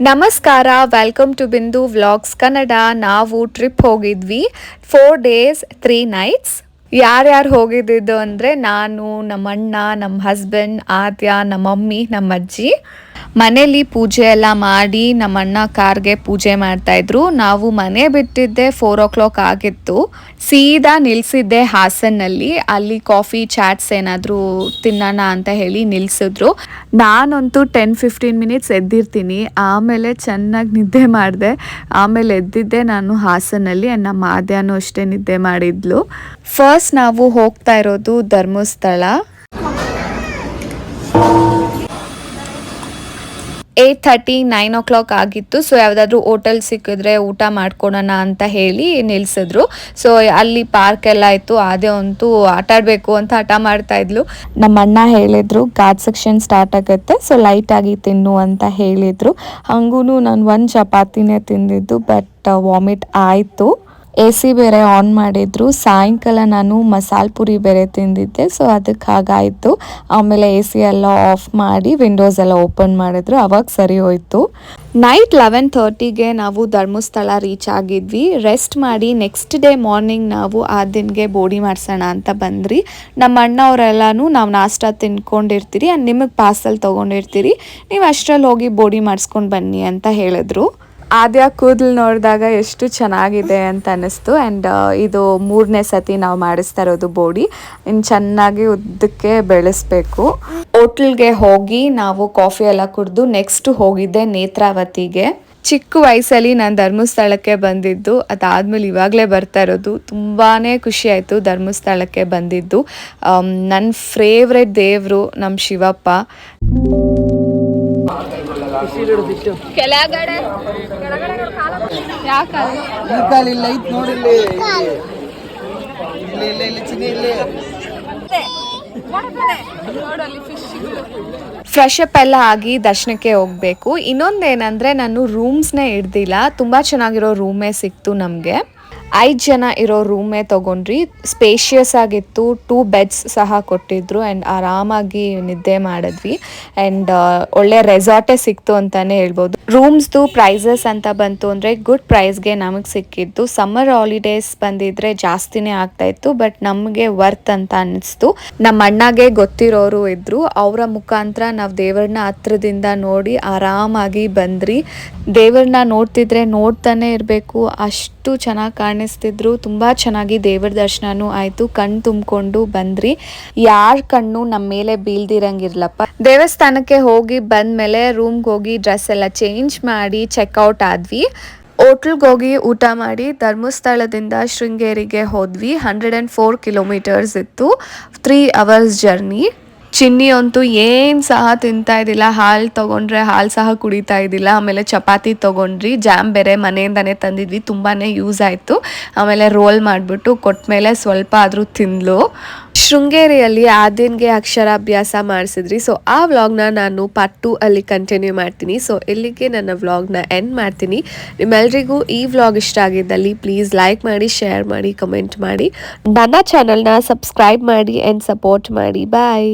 ನಮಸ್ಕಾರ welcome to Bindu vlogs Kannada ನಾವು trip ಹೋಗಿದ್ವಿ. ಫೋರ್ ಡೇಸ್ ತ್ರೀ ನೈಟ್ಸ್ ಯಾರ್ಯಾರು ಹೋಗಿದ್ದಿದ್ದು ಅಂದರೆ ನಾನು ನಮ್ಮ ಅಣ್ಣ ನಮ್ಮ ಹಸ್ಬೆಂಡ್ ಆದ್ಯ ನಮ್ಮ ಮಮ್ಮಿ ನಮ್ಮ ಅಜ್ಜಿ ಮನೇಲಿ ಪೂಜೆ ಎಲ್ಲ ಮಾಡಿ ನಮ್ಮಣ್ಣ ಕಾರ್ಗೆ ಪೂಜೆ ಮಾಡ್ತಾ ಇದ್ರು ನಾವು ಮನೆ ಬಿಟ್ಟಿದ್ದೆ ಫೋರ್ ಓ ಕ್ಲಾಕ್ ಆಗಿತ್ತು. ಸೀದಾ ನಿಲ್ಲಿಸಿದ್ದೆ ಹಾಸನ್ನಲ್ಲಿ. ಅಲ್ಲಿ ಕಾಫಿ ಚಾಟ್ಸ್ ಏನಾದರೂ ತಿನ್ನೋಣ ಅಂತ ಹೇಳಿ ನಿಲ್ಸಿದ್ರು. ನಾನಂತೂ ಟೆನ್ ಫಿಫ್ಟೀನ್ ಮಿನಿಟ್ಸ್ ಎದ್ದಿರ್ತೀನಿ. ಆಮೇಲೆ ಚೆನ್ನಾಗಿ ನಿದ್ದೆ ಮಾಡಿದೆ. ಆಮೇಲೆ ಎದ್ದಿದ್ದೆ ನಾನು ಹಾಸನಲ್ಲಿ ನಲ್ಲಿ ನಮ್ಮ ಆದ್ಯಾನು ಅಷ್ಟೇ ನಿದ್ದೆ ಮಾಡಿದ್ಲು. ಫಸ್ಟ್ ನಾವು ಹೋಗ್ತಾ ಇರೋದು Dharmasthala. Eight thirty nine o'clock ಆಗಿತ್ತು. ಸೊ ಯಾವುದಾದ್ರೂ ಹೋಟೆಲ್ ಸಿಕ್ಕಿದ್ರೆ ಊಟ ಮಾಡ್ಕೊಳೋಣ ಅಂತ ಹೇಳಿ ನಿಲ್ಸಿದ್ರು. ಸೊ ಅಲ್ಲಿ ಪಾರ್ಕ್ ಎಲ್ಲ ಇತ್ತು. ಅದೇ ಅಂತೂ ಆಟ ಆಡಬೇಕು ಅಂತ ಹಠ ಮಾಡ್ತಾ ಇದ್ಲು. ನಮ್ಮ ಅಣ್ಣ ಹೇಳಿದ್ರು ಗಾಡ್ ಸೆಕ್ಷನ್ ಸ್ಟಾರ್ಟ್ ಆಗುತ್ತೆ. ಸೊ ಆಗಿ ತಿನ್ನು ಅಂತ ಹೇಳಿದ್ರು. ಹಂಗೂ ನಾನು ಒಂದು ಚಪಾತಿನೇ ತಿಂದಿದ್ದು ಬಟ್ ವಾಮಿಟ್ ಆಯಿತು. ಎ ಸಿ ಬೇರೆ ಆನ್ ಮಾಡಿದ್ರು. ಸಾಯಂಕಾಲ ನಾನು ಮಸಾಲೆ ಪುರಿ ಬೇರೆ ತಿಂದಿದ್ದೆ. ಸೊ ಅದಕ್ಕೆ ಹಾಗಾಯಿತು. ಆಮೇಲೆ ಎ ಸಿ ಎಲ್ಲ ಆಫ್ ಮಾಡಿ ವಿಂಡೋಸ್ ಎಲ್ಲ ಓಪನ್ ಮಾಡಿದ್ರು. ಅವಾಗ ಸರಿ ಹೋಯ್ತು. ನೈಟ್ ಲೆವೆನ್ ಥರ್ಟಿಗೆ ನಾವು ಧರ್ಮಸ್ಥಳ ರೀಚ್ ಆಗಿದ್ವಿ. ರೆಸ್ಟ್ ಮಾಡಿ ನೆಕ್ಸ್ಟ್ ಡೇ ಮಾರ್ನಿಂಗ್ ನಾವು ಆ ದಿನಗೆ ಬೋಡಿ ಮಾಡಿಸೋಣ ಅಂತ ಬಂದ್ರಿ. ನಮ್ಮ ಅಣ್ಣವರೆಲ್ಲನೂ ನಾವು ನಾಷ್ಟ ತಿನ್ಕೊಂಡಿರ್ತೀರಿ ಅಂಡ್ ನಿಮಗೆ ಪಾರ್ಸಲ್ ತೊಗೊಂಡಿರ್ತೀರಿ. ನೀವು ಅಷ್ಟರಲ್ಲಿ ಹೋಗಿ ಬೋಡಿ ಮಾಡಿಸ್ಕೊಂಡು ಬನ್ನಿ ಅಂತ ಹೇಳಿದ್ರು. ಆದ್ಯ ಕೂದಲು ನೋಡಿದಾಗ ಎಷ್ಟು ಚೆನ್ನಾಗಿದೆ ಅಂತ ಅನ್ನಿಸ್ತು. ಆ್ಯಂಡ್ ಇದು ಮೂರನೇ ಸತಿ ನಾವು ಮಾಡಿಸ್ತಾ ಇರೋದು ಬೋಡಿ. ಇನ್ನು ಚೆನ್ನಾಗಿ ಉದ್ದಕ್ಕೆ ಬೆಳೆಸ್ಬೇಕು. ಹೋಟ್ಲ್ಗೆ ಹೋಗಿ ನಾವು ಕಾಫಿ ಎಲ್ಲ ಕುಡಿದು ನೆಕ್ಸ್ಟ್ ಹೋಗಿದ್ದೆ ನೇತ್ರಾವತಿಗೆ. ಚಿಕ್ಕ ವಯಸ್ಸಲ್ಲಿ ನಾನು ಧರ್ಮಸ್ಥಳಕ್ಕೆ ಬಂದಿದ್ದು. ಅದಾದಮೇಲೆ ಇವಾಗಲೇ ಬರ್ತಾ ಇರೋದು. ತುಂಬಾ ಖುಷಿ ಆಯಿತು ಧರ್ಮಸ್ಥಳಕ್ಕೆ ಬಂದಿದ್ದು. ನನ್ನ ಫೇವ್ರೆಟ್ ದೇವರು ನಮ್ಮ ಶಿವಪ್ಪ. ಕೆಳಗಡೆ. ಯಾಕಲ್ಲ ಈ ಕಾಲ ಇಲ್ಲ ಐತ್ ನೋಡಿಲ್ಲಿ ಇಲ್ಲಿ. ಇಲ್ಲಿ ಇಲ್ಲಿ ಚಿನ್ನಿ ಇಲ್ಲಿ. ಫ್ರೆಶ್ ಅಪ್ ಎಲ್ಲ ಆಗಿ ದರ್ಶನಕ್ಕೆ ಹೋಗ್ಬೇಕು. ಇನ್ನೊಂದೇನಂದ್ರೆ ನಾನು ರೂಮ್ಸ್ನೇ ಇಡ್ದಿಲ್ಲ. ತುಂಬಾ ಚೆನ್ನಾಗಿರೋ ರೂಮೇ ಸಿಕ್ತು ನಮಗೆ. ಐದು ಜನ ಇರೋ ರೂಮೇ ತೊಗೊಂಡ್ರಿ. ಸ್ಪೇಷಿಯಸ್ ಆಗಿತ್ತು. ಟೂ ಬೆಡ್ಸ್ ಸಹ ಕೊಟ್ಟಿದ್ರು ಆ್ಯಂಡ್ ಆರಾಮಾಗಿ ನಿದ್ದೆ ಮಾಡಿದ್ವಿ. ಆ್ಯಂಡ್ ಒಳ್ಳೆ ರೆಸಾರ್ಟೇ ಸಿಕ್ತು ಅಂತಲೇ ಹೇಳ್ಬೋದು. ರೂಮ್ಸ್ದು ಪ್ರೈಸಸ್ ಅಂತ ಬಂತು ಅಂದರೆ ಗುಡ್ ಪ್ರೈಸ್ಗೆ ನಮಗೆ ಸಿಕ್ಕಿದ್ದು. ಸಮ್ಮರ್ ಹಾಲಿಡೇಸ್ ಬಂದಿದ್ರೆ ಜಾಸ್ತಿನೇ ಆಗ್ತಾ ಇತ್ತು ಬಟ್ ನಮಗೆ ವರ್ತ್ ಅಂತ ಅನ್ನಿಸ್ತು ನಮ್ಮ ಅಣ್ಣಗೆ ಗೊತ್ತಿರೋರು ಇದ್ರು. ಅವರ ಮುಖಾಂತರ ನಾವು ದೇವ್ರನ್ನ ಹತ್ರದಿಂದ ನೋಡಿ ಆರಾಮಾಗಿ ಬಂದ್ರಿ. ದೇವ್ರನ್ನ ನೋಡ್ತಿದ್ರೆ ನೋಡ್ತಾನೆ ಇರಬೇಕು. ಅಷ್ಟು ಚೆನ್ನಾಗಿ ಕಾಣಿಸ್ತಿದ್ರು. ತುಂಬಾ ಚೆನ್ನಾಗಿ ದೇವರ ದರ್ಶನನೂ ಆಯ್ತು. ಕಣ್ ತುಂಬಿಕೊಂಡು ಬಂದ್ರಿ. ಯಾರ ಕಣ್ಣು ನಮ್ಮ ಮೇಲೆ ಬೀಳ್ದಿರಂಗಿರ್ಲಪ್ಪ. ದೇವಸ್ಥಾನಕ್ಕೆ ಹೋಗಿ ಬಂದ್ಮೇಲೆ ರೂಮ್ಗೆ ಹೋಗಿ ಡ್ರೆಸ್ ಎಲ್ಲ ಚೇಂಜ್ ಮಾಡಿ ಚೆಕ್ಔಟ್ ಆದ್ವಿ. ಹೋಟ್ಲ್ಗೆ ಹೋಗಿ ಊಟ ಮಾಡಿ ಧರ್ಮಸ್ಥಳದಿಂದ ಶೃಂಗೇರಿಗೆ ಹೋದ್ವಿ. ಹಂಡ್ರೆಡ್ ಆ್ಯಂಡ್ ಫೋರ್ ಕಿಲೋಮೀಟರ್ಸ್ ಇತ್ತು. ತ್ರೀ ಅವರ್ಸ್ ಜರ್ನಿ ಚಿನ್ನಿ ಅಂತೂ ಏನು ಸಹ ತಿಂತಾ ಇದ್ದಿಲ್ಲ, ಹಾಲು ತೊಗೊಂಡ್ರೆ ಹಾಲು ಸಹ ಕುಡಿತಾ ಇದ್ದಿಲ್ಲ, ಆಮೇಲೆ ಚಪಾತಿ ತೊಗೊಂಡ್ರಿ ಜಾಮ್ ಬೇರೆ ಮನೆಯಿಂದನೇ ತಂದಿದ್ವಿ ತುಂಬಾ ಯೂಸ್ ಆಯಿತು. ಆಮೇಲೆ ರೋಲ್ ಮಾಡಿಬಿಟ್ಟು ಕೊಟ್ಮೇಲೆ ಸ್ವಲ್ಪ ಆದರೂ ತಿಂದ್ಲು ಶೃಂಗೇರಿಯಲ್ಲಿ ಆದಿನ್ಗೆ ಅಕ್ಷರಾಭ್ಯಾಸ ಮಾಡಿಸಿದ್ರಿ. ಸೊ ಆ ವ್ಲಾಗ್ನ ನಾನು ಪಾರ್ಟ್ ಟು ಅಲ್ಲಿ ಕಂಟಿನ್ಯೂ ಮಾಡ್ತೀನಿ. ಸೊ ಇಲ್ಲಿಗೆ ನನ್ನ ವ್ಲಾಗ್ನ ಎಂಡ್ ಮಾಡ್ತೀನಿ. ನಿಮ್ಮೆಲ್ರಿಗೂ ಈ ವ್ಲಾಗ್ ಇಷ್ಟ ಆಗಿದ್ದಲ್ಲಿ ಪ್ಲೀಸ್ ಲೈಕ್ ಮಾಡಿ ಶೇರ್ ಮಾಡಿ ಕಮೆಂಟ್ ಮಾಡಿ. ನನ್ನ ಚಾನಲ್ನ ಸಬ್ಸ್ಕ್ರೈಬ್ ಮಾಡಿ ಆ್ಯಂಡ್ ಸಪೋರ್ಟ್ ಮಾಡಿ. ಬಾಯ್